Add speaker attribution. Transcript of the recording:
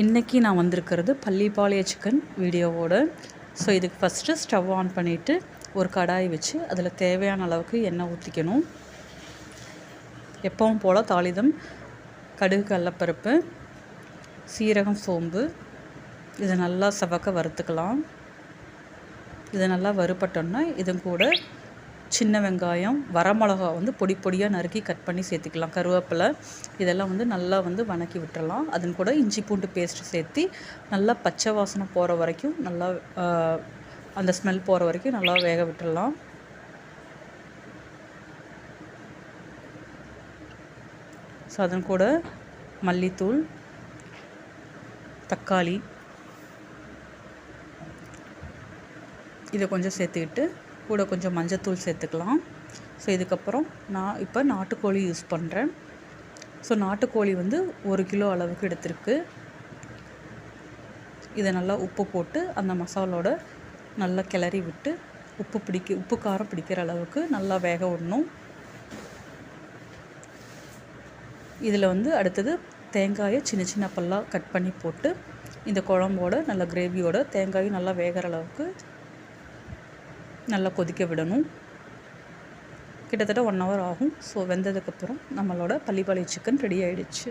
Speaker 1: இன்றைக்கி நான் வந்திருக்கிறது பள்ளிப்பாளைய சிக்கன் வீடியோவோட. ஸோ இதுக்கு ஃபஸ்ட்டு ஸ்டவ் ஆன் பண்ணிவிட்டு ஒரு கடாய் வச்சு அதில் தேவையான அளவுக்கு எண்ணெய் ஊற்றிக்கணும் எப்பவும் போல் தாளிதம் கடுகு கடலப்பருப்பு சீரகம் சோம்பு. இதை நல்லா செவக்க வறுத்துக்கலாம். இது நல்லா வறுபட்டோன்னா இது கூட சின்ன வெங்காயம் வரமிளகா வந்து பொடி பொடியாக நறுக்கி கட் பண்ணி சேர்த்துக்கலாம். கருவேப்பிலை இதெல்லாம் வந்து நல்லா வந்து வணக்கி விட்டுறலாம். அதன் கூட இஞ்சி பூண்டு பேஸ்ட் சேர்த்து நல்லா பச்சை வாசனை போகிற வரைக்கும் நல்லா அந்த ஸ்மெல் போகிற வரைக்கும் நல்லா வேக விட்டுடலாம் ஸோ அதன் கூட மல்லித்தூள் தக்காளி இதை கொஞ்சம் சேர்த்துக்கிட்டு கூட கொஞ்சம் மஞ்சத்தூள் சேர்த்துக்கலாம். ஸோ இதுக்கப்புறம் நான் இப்போ நாட்டுக்கோழி யூஸ் பண்ணுறேன் ஸோ நாட்டுக்கோழி வந்து ஒரு கிலோ அளவுக்கு எடுத்திருக்கு. இதை நல்லா உப்பு போட்டு அந்த மசாலோட நல்லா கிளறி விட்டு உப்பு பிடிக்க உப்பு காரம் பிடிக்கிற அளவுக்கு நல்லா வேக விடணும். இதில் வந்து அடுத்தது தேங்காயை சின்ன சின்ன பல்லாக கட் பண்ணி போட்டு இந்த குழம்போட நல்ல கிரேவியோட தேங்காயும் நல்லா வேகிற அளவுக்கு நல்லா கொதிக்க விடணும். கிட்டத்தட்ட ஒன் ஹவர் ஆகும். ஸோ வெந்ததுக்கப்புறம் நம்மளோட பள்ளிப்பாளைய சிக்கன் ரெடி ஆயிடுச்சு.